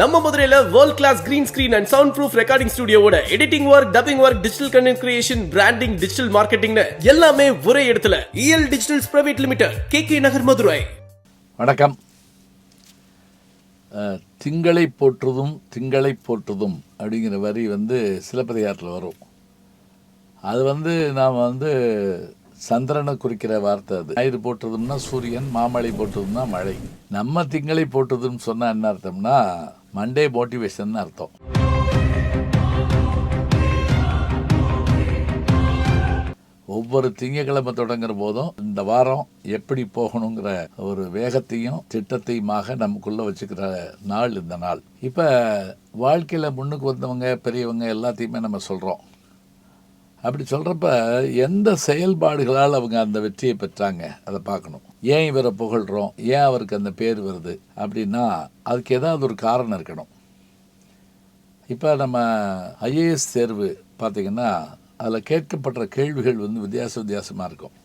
நம்ம மதுரையில world class green screen and sound proof recording ஸ்டுடியோட editing work dubbing work digital content creation branding digital மார்க்கெட்டிங்னு எல்லாமே ஒரே இடத்துல. EL digitals private limited K K Nagar Madurai வணக்கம். திங்களை போற்றுதும் திங்களை போற்றுதும் அப்படிங்கிற வரி வந்து சிலப்பதிகாரத்தில் வரும். அது வந்து நாம் வந்து சந்திரனை குறிக்கிற வார்த்தை அது. ஞாயிறு போட்டதும்னா சூரியன் மாமழை போட்டதும்னா மழை. நம்ம திங்களை போட்டதுன்னு சொன்னால் என்ன அர்த்தம்னா மண்டே மோட்டிவேஷன் அர்த்தம். ஒவ்வொரு திங்கக்கிழமை தொடங்குற போதும் இந்த வாரம் எப்படி போகணுங்கிற ஒரு வேகத்தையும் திட்டத்தையுமாக நமக்குள்ள வச்சுக்கிற நாள் இந்த நாள். இப்போ வாழ்க்கையில் முன்னுக்கு வந்தவங்க பெரியவங்க எல்லாத்தையுமே நம்ம சொல்கிறோம் அப்படி சொல்கிறப்ப எந்த செயல்பாடுகளால் அவங்க அந்த வெற்றியை பெற்றாங்க? அதை பார்க்கணும். ஏன் இவரை புகழ்கிறோம் ஏன் அவருக்கு அந்த பேர் வருது? அப்படின்னா அதுக்கு ஏதாவது ஒரு காரணம் இருக்கணும். இப்போ நம்ம ஐஏஎஸ் தேர்வு பார்த்திங்கன்னா அதில் கேட்கப்படுற கேள்விகள் வந்து வித்தியாச வித்தியாசமாக இருக்கும்.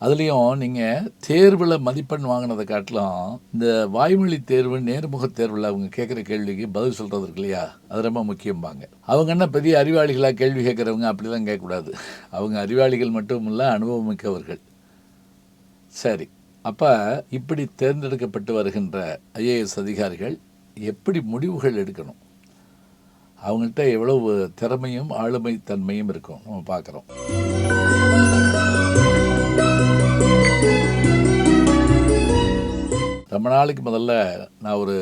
அதுலேயும் நீங்கள் தேர்வில் மதிப்பெண் வாங்கினதை காட்டிலும் இந்த வாய்மொழி தேர்வு நேர்முக தேர்வில் அவங்க கேட்குற கேள்விக்கு பதில் சொல்கிறது இருக்கு இல்லையா? அது ரொம்ப முக்கியம்பாங்க. அவங்க என்ன பெரிய அறிவாளிகளாக கேள்வி கேட்குறவங்க அப்படிலாம் கேட்கக்கூடாது. அவங்க அறிவாளிகள் மட்டும் இல்லை அனுபவம் மிக்கவர்கள். சரி. அப்போ இப்படி தேர்ந்தெடுக்கப்பட்டு வருகின்ற ஐஏஎஸ் அதிகாரிகள் எப்படி முடிவுகள் எடுக்கணும்? அவங்கள்ட்ட எவ்வளவு திறமையும் ஆளுமை தன்மையும் இருக்கும். நம்ம பார்க்குறோம். ரொம்ப நாளைக்கு முதல்ல நான் ஒரு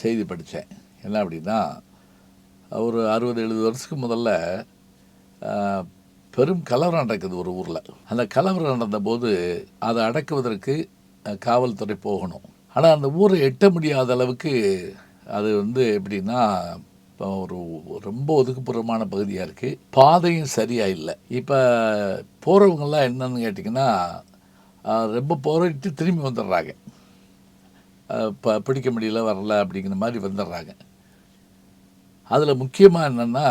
செய்தி படித்தேன். என்ன அப்படின்னா ஒரு அறுபது எழுபது வருஷத்துக்கு முதல்ல பெரும் கலவரம் நடக்குது ஒரு ஊரில். அந்த கலவரம் நடந்தபோது அதை அடக்குவதற்கு காவல்துறை போகணும். ஆனால் அந்த ஊரை எட்ட முடியாத அளவுக்கு அது வந்து எப்படின்னா இப்போ ஒரு ரொம்ப ஒதுக்குப்புறமான பகுதியாக இருக்குது பாதையும் சரியாக இல்லை. இப்போ போகிறவங்கெல்லாம் என்னன்னு கேட்டிங்கன்னா ரொம்ப போராடிட்டு திரும்பி வந்துடுறாங்க. ப பிடிக்க முடியல வரல அப்படிங்கிற மாதிரி வந்துடுறாங்க. அதில் முக்கியமாக என்னென்னா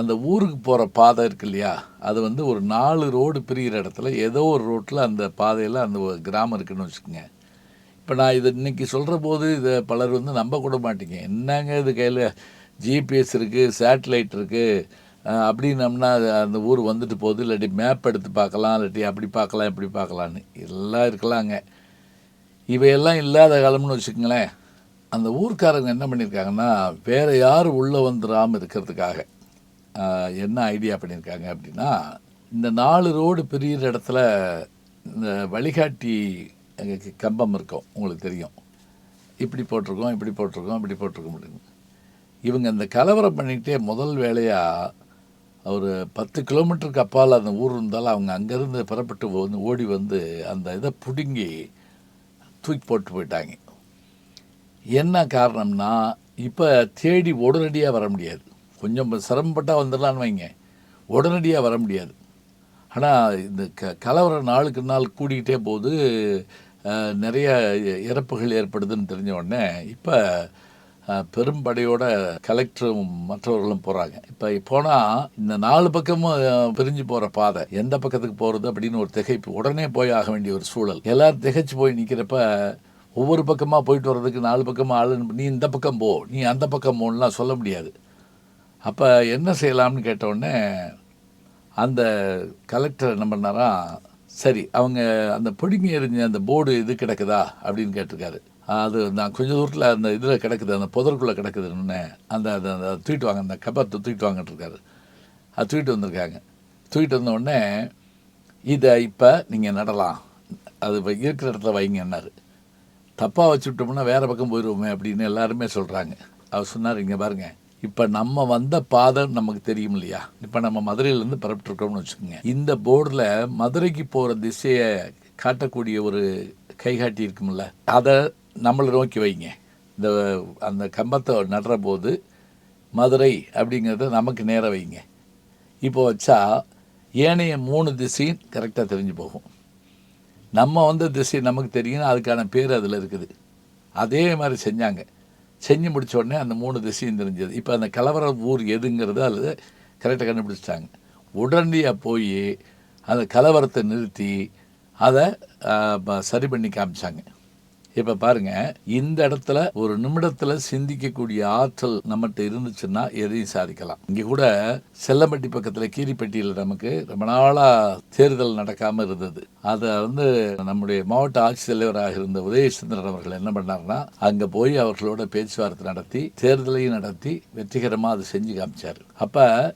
அந்த ஊருக்கு போகிற பாதை இருக்கு இல்லையா? அது வந்து ஒரு நாலு ரோடு பிரிகிற இடத்துல ஏதோ ஒரு ரோட்டில் அந்த பாதையில் அந்த ஒரு கிராமம் இருக்குன்னு வச்சுக்கோங்க. இப்போ நான் இது இன்றைக்கி சொல்கிற போது இதை பலர் வந்து நம்ப கூட மாட்டீங்க. என்னங்க இது கையில் ஜிபிஎஸ் இருக்குது சேட்டலைட் இருக்குது அப்படின்னம்னா அது அந்த ஊர் வந்துட்டு போகுது. இல்லாட்டி மேப் எடுத்து பார்க்கலாம் இல்லாட்டி அப்படி பார்க்கலாம் இப்படி பார்க்கலான்னு. எல்லாம் இருக்கலாங்க இவையெல்லாம் இல்லாத காலம்னு வச்சுக்கோங்களேன். அந்த ஊர்க்காரங்க என்ன பண்ணியிருக்காங்கன்னா வேறு யார் உள்ளே வந்துடாமல் இருக்கிறதுக்காக என்ன ஐடியா பண்ணியிருக்காங்க அப்படின்னா இந்த நாலு ரோடு பிரியிற இடத்துல இந்த வழிகாட்டி கம்பம் இருக்கும். உங்களுக்கு தெரியும். இப்படி போட்டிருக்கோம் இப்படி போட்டிருக்கோம் இப்படி போட்டிருக்கோம் அப்படின்னு. இவங்க இந்த கலவரம் பண்ணிக்கிட்டே முதல் வேலையாக ஒரு பத்து கிலோமீட்டருக்கு அப்பால் அந்த ஊர் இருந்தாலும் அவங்க அங்கேருந்து புறப்பட்டு வந்து ஓடி வந்து அந்த இதை பிடுங்கி தூக்கி போட்டு போயிட்டாங்க. என்ன காரணம்னா இப்போ தேடி உடனடியாக வர முடியாது. கொஞ்சம் சிரமப்பட்டால் வந்துடலான்னு வைங்க. உடனடியாக வர முடியாது. ஆனால் இந்த க கலவரம் நாளுக்கு நாள் கூடிக்கிட்டே போகுது. நிறைய இறப்புகள் ஏற்படுதுன்னு தெரிஞ்ச உடனே இப்போ பெரும்படையோட கலெக்டரும் மற்றவர்களும் போகிறாங்க இப்போ போனால் இந்த நாலு பக்கமும் பிரிஞ்சு போகிற பாதை எந்த பக்கத்துக்கு போகிறது அப்படின்னு ஒரு திகைப்பு உடனே போய் ஆக வேண்டிய ஒரு சூழல். எல்லாரும் திகைச்சு போய் நிற்கிறப்ப ஒவ்வொரு பக்கமாக போயிட்டு வர்றதுக்கு நாலு பக்கமாக ஆள் நீ இந்த பக்கம் போ நீ அந்த பக்கம் போன்லாம் சொல்ல முடியாது. அப்போ என்ன செய்யலாம்னு கேட்டவுடனே அந்த கலெக்டர் என்ன பண்ணாரா சரி அவங்க அந்த பிடுங்கி எறிஞ்ச அந்த போர்டு இது கிடக்குதா அப்படின்னு கேட்டிருக்காரு. அது நான் கொஞ்சம் தூரத்தில் அந்த இதில் கிடக்குது அந்த புதருக்குள்ளே கிடக்குதுன்னு அந்த அந்த அந்த தூக்கிட்டு வாங்க அந்த கபத்தை தூக்கிட்டு வாங்கிட்டுருக்காரு அது தூக்கிட்டு வந்திருக்காங்க. தூக்கிட்டு வந்த உடனே இதை இப்போ நீங்கள் நடலாம். அது இப்போ இருக்கிற இடத்துல வைங்கன்னாரு தப்பாக வச்சுட்டோம்னா வேறு பக்கம் போயிடுவோமே அப்படின்னு எல்லாருமே சொல்கிறாங்க அவர் சொன்னார் இங்கே பாருங்க இப்போ நம்ம வந்த பாதை நமக்கு தெரியும் இல்லையா? இப்போ நம்ம மதுரையிலேருந்து பரப்பிட்டுருக்கோம்னு வச்சுக்கோங்க. இந்த போர்டில் மதுரைக்கு போகிற திசையை காட்டக்கூடிய ஒரு கைகாட்டி இருக்கும்ல அதை நம்மளை நோக்கி வைங்க. இந்த அந்த கம்பத்தை நடுற போது மதுரை அப்படிங்கிறத நமக்கு நேராக வைங்க. இப்போ வச்சா ஏனைய மூணு திசையும் கரெக்டாக தெரிஞ்சு போகும். நம்ம வந்த திசை நமக்கு தெரியும் அதுக்கான பேர் அதில் இருக்குது. அதே மாதிரி செஞ்சாங்க. செஞ்சு முடித்த உடனே அந்த மூணு திசையும் தெரிஞ்சது. இப்போ அந்த கலவர ஊர் எதுங்கிறது அல்லது கரெக்டாக கண்டுபிடிச்சிட்டாங்க. உடனடியாக போய் அந்த கலவரத்தை நிறுத்தி அதை சரி பண்ணி காமிச்சாங்க. இப்ப பாருங்க இந்த இடத்துல ஒரு நிமிடத்துல சிந்திக்கக்கூடிய ஆற்றல் நம்மகிட்ட இருந்துச்சுன்னா எதையும் சாதிக்கலாம். இங்க கூட செல்லம்பட்டி பக்கத்துல கீரிப்பட்டியில் நமக்கு ரொம்ப நாளா தேர்தல் நடக்காம இருந்தது. அதை வந்து நம்முடைய மாவட்ட ஆட்சித்தலைவராக இருந்த உதயசந்திரன் அவர்கள் என்ன பண்ணாருன்னா அங்க போய் அவர்களோட பேச்சுவார்த்தை நடத்தி தேர்தலையும் நடத்தி வெற்றிகரமா அதை செஞ்சு காமிச்சாரு. அப்ப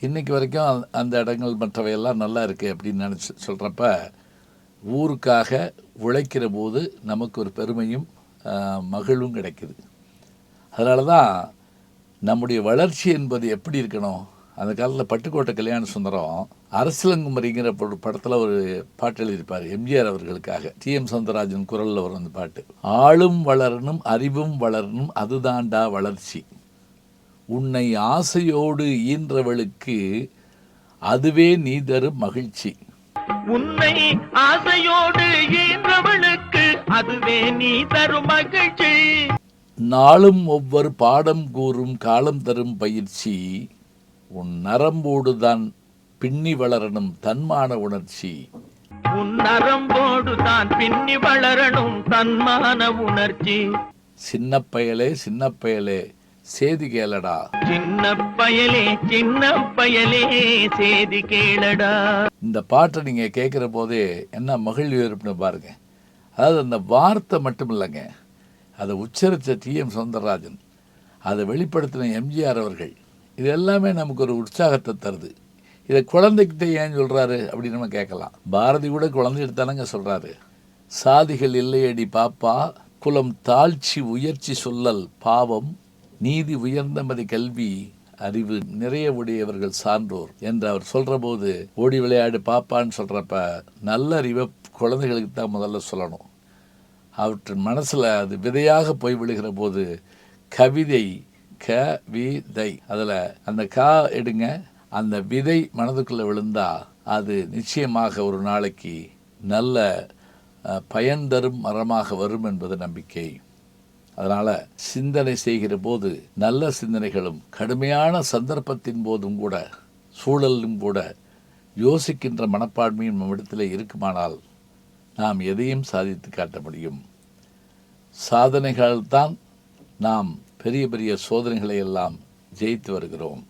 இன்னைக்கு வரைக்கும் அந்த- அந்த இடங்கள் மற்றவையெல்லாம் நல்லா இருக்கு அப்படின்னு நினைச்சு சொல்றப்ப ஊருக்காக உழைக்கிற போது நமக்கு ஒரு பெருமையும் மகிழ்வும் கிடைக்குது. அதனால தான் நம்முடைய வளர்ச்சி என்பது எப்படி இருக்கணும்? அந்த காலத்தில் பட்டுக்கோட்டை கல்யாண சுந்தரம் அரசலங்குமரிங்கிற ஒரு படத்தில் ஒரு பாட்டு எழுதியிருப்பார் எம்ஜிஆர் அவர்களுக்காக. டி. எம். சவுந்தரராஜன் குரலில் வரும் அந்த பாட்டு. ஆளும் வளரணும் அறிவும் வளரணும் அதுதான்டா வளர்ச்சி. உன்னை ஆசையோடு ஈன்றவளுக்கு அதுவே நீ தரும் மகிழ்ச்சி. உன்னை ஆசையோடு ஈன்றவளுக்கு அதுவே நீ தரும் மகிழ்ச்சி. நாளும் ஒவ்வொரு பாடம் கூறும் காலம் தரும் பயிற்சி உன் நரம்போடுதான் பின்னி வளரணும் தன்மான உணர்ச்சி. உன் நரம்போடு தான் பின்னி வளரணும் தன்மான உணர்ச்சி. சின்ன பயலே சின்ன பயலே சேதி கேளடா. சின்ன பயலே சின்ன பயலே சேதி கேளடா. இந்த பாட்டை நீங்கள் கேட்குற போதே என்ன மகிழ்வு இருப்புன்னு பாருங்க. அதாவது அந்த வார்த்தை மட்டும் இல்லைங்க. அதை உச்சரித்த டி. எம். சௌந்தரராஜன் அதை வெளிப்படுத்தின எம்ஜிஆர் அவர்கள் இது எல்லாமே நமக்கு ஒரு உற்சாகத்தை தருது. இதை குழந்தைகிட்ட ஏன் சொல்கிறாரு அப்படின்னு நம்ம கேட்கலாம். பாரதி கூட குழந்தைகிட்ட தானங்க சொல்கிறாரு சாதிகள் இல்லையடி பாப்பா குலம் தாழ்ச்சி உயர்ச்சி சொல்லல் பாவம் நீதி உயர்ந்தமதி கல்வி அறிவு நிறைய உடையவர்கள் சான்றோர் என்று அவர் சொல்கிறபோது போது ஓடி விளையாடு பாப்பான்னு சொல்கிறப்ப நல்ல அறிவை குழந்தைகளுக்கு தான் முதல்ல சொல்லணும். அவற்றின் மனசில் அது விதையாக போய் விழுகிற போது கவிதை க விதை அதில் அந்த கா எடுங்க அந்த விதை மனதுக்குள்ளே விழுந்தால் அது நிச்சயமாக ஒரு நாளைக்கு நல்ல பயன் தரும் மரமாக வரும் என்பது நம்பிக்கை. அதனால் சிந்தனை செய்கிற போது நல்ல சிந்தனைகளும் கடுமையான சந்தர்ப்பத்தின் போதும் கூட சூழலும் கூட யோசிக்கின்ற மனப்பான்மையும் நம்மிடத்தில் இருக்குமானால் நாம் எதையும் சாதித்து காட்ட முடியும். சாதனைகள் தான் நாம் பெரிய பெரிய சோதனைகளை எல்லாம் ஜெயித்து வருகிறோம்.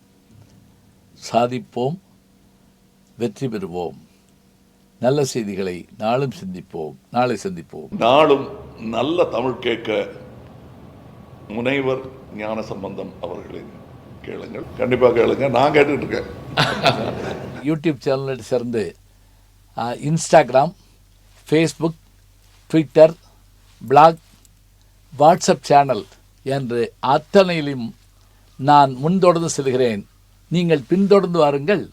சாதிப்போம் வெற்றி பெறுவோம். நல்ல செய்திகளை நாளும் சிந்திப்போம் நாளை சந்திப்போம். நாளும் நல்ல தமிழ் கேட்க முனைவர் ஞான சம்பந்தம் அவர்களின் கேளுங்கள். கண்டிப்பாக கேளுங்க. நான் கேட்டுட்ருக்கேன். யூடியூப் சேனலில் சேர்ந்து Instagram Facebook Twitter blog WhatsApp channel என்று அத்தனையிலும் நான் முன்தொடர்ந்து செல்கிறேன். நீங்கள் பின்தொடர்ந்து வாருங்கள்.